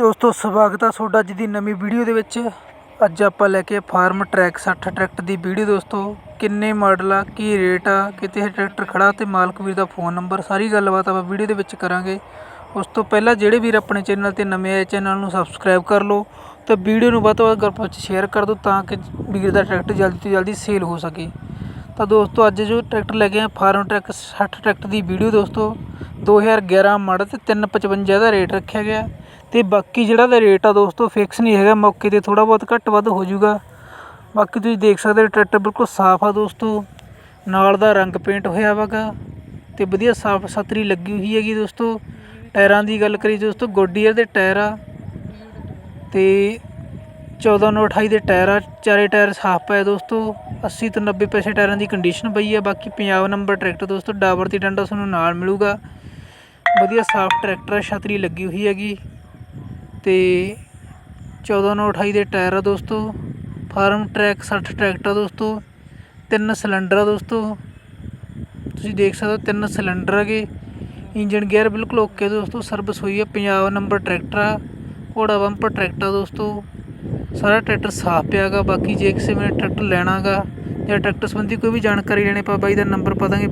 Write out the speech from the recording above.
ਦੋਸਤੋ, ਸਵਾਗਤ ਆ ਤੁਹਾਡਾ ਅੱਜ ਦੀ ਨਵੀਂ ਵੀਡੀਓ ਦੇ ਵਿੱਚ। ਅੱਜ ਆਪਾਂ ਲੈ ਕੇ ਫਾਰਮ ਟਰੈਕ 60 ਟਰੈਕਟਰ ਦੀ ਵੀਡੀਓ ਦੋਸਤੋ। ਕਿੰਨੇ ਮਾਡਲ ਆ, ਕੀ ਰੇਟ ਆ ਕਿਤੇ ਟਰੈਕਟਰ ਖੜਾ ਤੇ ਮਾਲਕ ਵੀਰ ਦਾ ਫੋਨ ਨੰਬਰ, ਸਾਰੀ ਗੱਲਬਾਤ ਆਪਾਂ ਵੀਡੀਓ ਦੇ ਵਿੱਚ ਕਰਾਂਗੇ। ਉਸ ਤੋਂ ਪਹਿਲਾਂ ਜਿਹੜੇ ਵੀਰ ਆਪਣੇ ਚੈਨਲ ਤੇ ਨਵੇਂ ਆਏ, ਚੈਨਲ ਨੂੰ ਸਬਸਕ੍ਰਾਈਬ ਕਰ ਲਓ ਤੇ ਵੀਡੀਓ ਨੂੰ ਵੱਧ ਤੋਂ ਵੱਧ ਗਰੁੱਪ ਵਿੱਚ ਸ਼ੇਅਰ ਕਰ ਦਿਓ ਤਾਂ ਕਿ ਵੀਰ ਦਾ ਟਰੈਕਟਰ ਜਲਦੀ ਤੋਂ ਜਲਦੀ ਸੇਲ ਹੋ ਸਕੇ। ਤਾਂ ਦੋਸਤੋ, ਅੱਜ ਜੋ ਟਰੈਕਟਰ ਲੈ ਕੇ ਆਏ, ਫਾਰਮ ਟਰੈਕ 60 ਟਰੈਕਟਰ ਦੀ ਵੀਡੀਓ ਦੋਸਤੋ 2011 ਮਾਡਲ ਤੇ 355 ਦਾ ਰੇਟ ਰੱਖਿਆ ਗਿਆ। ਅਤੇ ਬਾਕੀ ਜਿਹੜਾ ਦਾ ਰੇਟ ਆ ਦੋਸਤੋ ਫਿਕਸ ਨਹੀਂ ਹੈਗਾ, ਮੌਕੇ ਤੇ ਥੋੜ੍ਹਾ ਬਹੁਤ ਘੱਟ ਵੱਧ ਹੋ ਜਾਊਗਾ। ਬਾਕੀ ਤੁਸੀਂ ਦੇਖ ਸਕਦੇ ਹੋ ਟਰੈਕਟਰ ਬਿਲਕੁਲ ਸਾਫ਼ ਆ ਦੋਸਤੋ, ਨਾਲ ਦਾ ਰੰਗ ਪੇਂਟ ਹੋਇਆ ਵਾਗਾ ਅਤੇ ਵਧੀਆ ਸਾਫ਼ ਸਤਰੀ ਲੱਗੀ ਹੋਈ ਹੈਗੀ ਦੋਸਤੋ। ਟਾਇਰਾਂ ਦੀ ਗੱਲ ਕਰੀ ਦੋਸਤੋ ਗੋਡੀਅਰ ਦੇ ਟਾਇਰ ਆ ਤੇ 14 ਨੂੰ 28 ਦੇ ਟਾਇਰ ਆ, ਚਾਰੇ ਟਾਇਰ ਸਾਫ਼ ਪਏ ਦੋਸਤੋ 80 ਤੋਂ 90 ਪੈਸੇ ਟਾਇਰਾਂ ਦੀ ਕੰਡੀਸ਼ਨ ਪਈ ਆ। ਬਾਕੀ ਪੰਜਾਬ ਨੰਬਰ ਟਰੈਕਟਰ ਦੋਸਤੋ, ਡਾਬਰ 'ਤੇ ਡੰਡਾ ਤੁਹਾਨੂੰ ਨਾਲ ਮਿਲੂਗਾ। ਵਧੀਆ ਸਾਫ਼ ਟਰੈਕਟਰ ਆ, ਛਤਰੀ ਲੱਗੀ ਹੋਈ ਹੈਗੀ। ਤੇ 14 ਨੂੰ 28 ਦੇ ਟਾਇਰ ਆ ਦੋਸਤੋ, ਫਾਰਮ ਟਰੈਕ, ਸੱਠ ਟਰੈਕਟਰ ਆ ਦੋਸਤੋ, ਤਿੰਨ ਸਿਲੰਡਰ ਆ ਦੋਸਤੋ। ਤੁਸੀਂ ਦੇਖ ਸਕਦੇ ਹੋ ਤਿੰਨ ਸਿਲੰਡਰ ਹੈਗੇ ਇੰਜਨ ਗੇਅਰ ਬਿਲਕੁਲ ਓਕੇ ਦੋਸਤੋ ਸਰਵਿਸ ਹੋਈ ਹੈ ਪੰਜਾਬ ਨੰਬਰ ਟਰੈਕਟਰ ਆ, ਘੋੜਾ ਬੰਪਰ ਟਰੈਕਟਰ ਆ ਦੋਸਤੋ। ਸਾਰਾ ਟਰੈਕਟਰ ਸਾਫ਼ ਪਿਆਗਾ ਬਾਕੀ ਜੇ ਕਿਸੇ ਨੇ ਟਰੈਕਟਰ ਲੈਣਾਗਾ ਜਾਂ ਟਰੈਕਟਰ ਸੰਬੰਧੀ ਕੋਈ ਵੀ ਜਾਣਕਾਰੀ ਲੈਣੇ ਪਾ ਬਾਈ ਦਾ ਨੰਬਰ ਪਾ ਦਾਂਗੇ